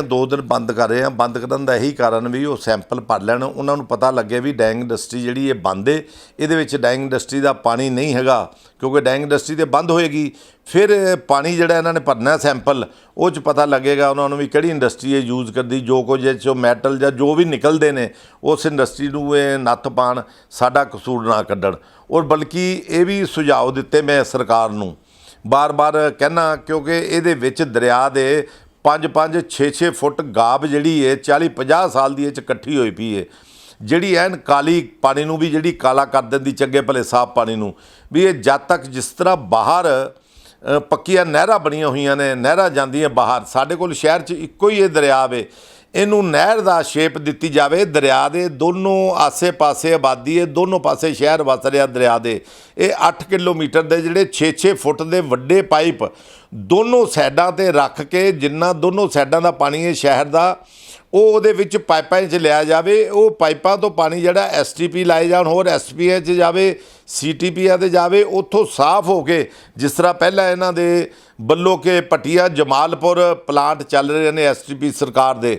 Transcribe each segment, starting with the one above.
ਦੋ ਦਿਨ ਬੰਦ ਕਰ ਰਹੇ ਆ। ਬੰਦ ਕਰਨ ਦਾ ਇਹੀ ਕਾਰਨ ਵੀ ਉਹ ਸੈਂਪਲ ਭਰ ਲੈਣ। ਉਹਨਾਂ ਨੂੰ ਪਤਾ ਲੱਗੇ ਵੀ ਡੈਂਗ ਇੰਡਸਟਰੀ ਜਿਹੜੀ ਇਹ ਬੰਦ ਏ। ਇਹਦੇ ਵਿੱਚ ਡੈਂਗ ਇੰਡਸਟਰੀ ਦਾ ਪਾਣੀ ਨਹੀਂ ਹੈਗਾ, ਕਿਉਂਕਿ ਡੈਂਗ ਇੰਡਸਟਰੀ ਤੇ ਬੰਦ ਹੋਏਗੀ। ਫਿਰ ਪਾਣੀ ਜਿਹੜਾ ਇਹਨਾਂ ਨੇ ਭਰਨਾ ਸੈਂਪਲ, ਉਹ ਚ ਪਤਾ ਲੱਗੇਗਾ ਉਹਨਾਂ ਨੂੰ ਵੀ ਕਿਹੜੀ ਇੰਡਸਟਰੀ ਇਹ ਯੂਜ਼ ਕਰਦੀ, ਜੋ ਕੁਝ ਇਹ ਚੋਂ ਮੈਟਲ ਜਾਂ ਜੋ ਵੀ ਨਿਕਲਦੇ ਨੇ, ਉਸ ਇੰਡਸਟਰੀ ਨੂੰ ਇਹ ਨੱਥ ਪਾਣ, ਸਾਡਾ ਕਸੂਰ ਨਾ ਕੱਢਣ। ਔਰ ਬਲਕਿ ਇਹ ਵੀ ਸੁਝਾਅ ਦਿੱਤੇ ਮੈਂ ਸਰਕਾਰ ਨੂੰ। ਬਾਰ-ਬਾਰ ਕਹਿਣਾ ਕਿਉਂਕਿ ਇਹਦੇ ਵਿੱਚ ਦਰਿਆ ਦੇ 5-5 6-6 ਫੁੱਟ ਗਾਬ ਜਿਹੜੀ ਹੈ 40-50 ਸਾਲ ਦੀ ਇਹ ਚ ਇਕੱਠੀ ਹੋਈ ਪਈ ਹੈ ਜਿਹੜੀ ਐਨ ਕਾਲੀ ਪਾਣੀ ਨੂੰ ਵੀ, ਜਿਹੜੀ ਕਾਲਾ ਕਰ ਦਿੰਦੀ, ਚੰਗੇ ਭਲੇ ਸਾਫ਼ ਪਾਣੀ ਨੂੰ, ਵੀ ਇਹ ਜਦ ਤੱਕ ਜਿਸ ਤਰ੍ਹਾਂ ਬਾਹਰ ਪੱਕੀਆਂ ਨਹਿਰਾਂ ਬਣੀਆਂ ਹੋਈਆਂ ਨੇ, ਨਹਿਰਾਂ ਜਾਂਦੀਆਂ ਬਾਹਰ, ਸਾਡੇ ਕੋਲ ਸ਼ਹਿਰ 'ਚ ਇੱਕੋ ਹੀ ਇਹ ਦਰਿਆ ਵੇ। ਇਹਨੂੰ ਨਹਿਰ ਦਾ ਸ਼ੇਪ ਦਿੱਤੀ ਜਾਵੇ। ਦਰਿਆ ਦੇ ਦੋਨੋਂ ਆਸੇ-ਪਾਸੇ ਆਬਾਦੀ ਹੈ, ਦੋਨੋਂ ਪਾਸੇ ਸ਼ਹਿਰ ਵਸ ਰਿਹਾ ਦਰਿਆ ਦੇ। ਇਹ 8 ਕਿਲੋਮੀਟਰ ਦੇ ਜਿਹੜੇ 6-6 ਫੁੱਟ ਦੇ ਵੱਡੇ ਪਾਈਪ ਦੋਨੋਂ ਸਾਈਡਾਂ ਤੇ ਰੱਖ ਕੇ, ਜਿੰਨਾ ਦੋਨੋਂ ਸਾਈਡਾਂ ਦਾ ਪਾਣੀ ਹੈ, ਸ਼ਹਿਰ ਦਾ ਉਹ ਉਹਦੇ ਵਿੱਚ ਪਾਈਪਾਂ 'ਚ ਲਿਆ ਜਾਵੇ, ਉਹ ਪਾਈਪਾਂ ਤੋਂ ਪਾਣੀ ਜਿਹੜਾ ਐਸਟੀਪੀ ਲਾਏ ਜਾਣ, ਹੋਰ ਐਸਪੀਏ 'ਚ ਜਾਵੇ ਸੀਟੀਪੀਆ ਤੇ ਜਾਵੇ, ਉੱਥੋਂ ਸਾਫ਼ ਹੋ ਕੇ, ਜਿਸ ਤਰ੍ਹਾਂ ਪਹਿਲਾਂ ਇਹਨਾਂ ਦੇ ਵੱਲੋਂ ਕੇ ਪਟਿਆ ਜਮਾਲਪੁਰ ਪਲਾਂਟ ਚੱਲ ਰਹੇ ਨੇ ਐਸਟੀਪੀ ਸਰਕਾਰ ਦੇ,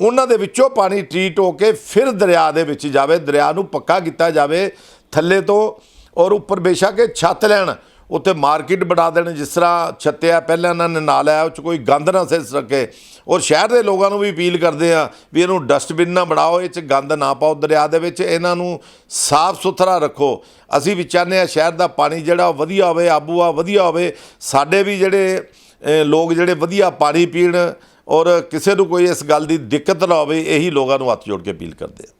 ਉਹਨਾਂ ਦੇ ਵਿੱਚੋਂ ਪਾਣੀ ਟ੍ਰੀਟ ਹੋ ਕੇ ਫਿਰ ਦਰਿਆ ਦੇ ਵਿੱਚ ਜਾਵੇ, ਦਰਿਆ ਨੂੰ ਪੱਕਾ ਕੀਤਾ ਜਾਵੇ, ਥੱਲੇ ਤੋਂ, ਔਰ ਉੱਪਰ ਬੇਸ਼ੱਕ ਇਹ ਛੱਤ ਲੈਣ। ਉੱਥੇ ਮਾਰਕੀਟ ਬਣਾ ਦੇਣ, ਜਿਸ ਤਰ੍ਹਾਂ ਛੱਤਿਆ ਪਹਿਲਾਂ ਇਹਨਾਂ ਨੇ ਨਾਲ ਆਇਆ, ਉਹ 'ਚ ਕੋਈ ਗੰਦ ਨਾ ਸਿਰ ਰੱਖੇ। ਔਰ ਸ਼ਹਿਰ ਦੇ ਲੋਕਾਂ ਨੂੰ ਵੀ ਅਪੀਲ ਕਰਦੇ ਆ ਵੀ ਇਹਨੂੰ ਡਸਟਬਿਨ ਨਾ ਬਣਾਓ, ਇਹ 'ਚ ਗੰਦ ਨਾ ਪਾਓ, ਦਰਿਆ ਦੇ ਵਿੱਚ ਇਹਨਾਂ ਨੂੰ ਸਾਫ਼ ਸੁਥਰਾ ਰੱਖੋ। ਅਸੀਂ ਵੀ ਚਾਹੁੰਦੇ ਆ ਸ਼ਹਿਰ ਦਾ ਪਾਣੀ ਜਿਹੜਾ ਉਹ ਵਧੀਆ ਹੋਵੇ, ਆਬੂ ਆ ਵਧੀਆ ਹੋਵੇ, ਸਾਡੇ ਵੀ ਜਿਹੜੇ ਲੋਕ ਜਿਹੜੇ ਵਧੀਆ ਪਾਣੀ ਪੀਣ ਔਰ ਕਿਸੇ ਨੂੰ ਕੋਈ ਇਸ ਗੱਲ ਦੀ ਦਿੱਕਤ ਨਾ ਹੋਵੇ, ਇਹੀ ਲੋਕਾਂ ਨੂੰ ਹੱਥ ਜੋੜ ਕੇ ਅਪੀਲ ਕਰਦੇ ਆ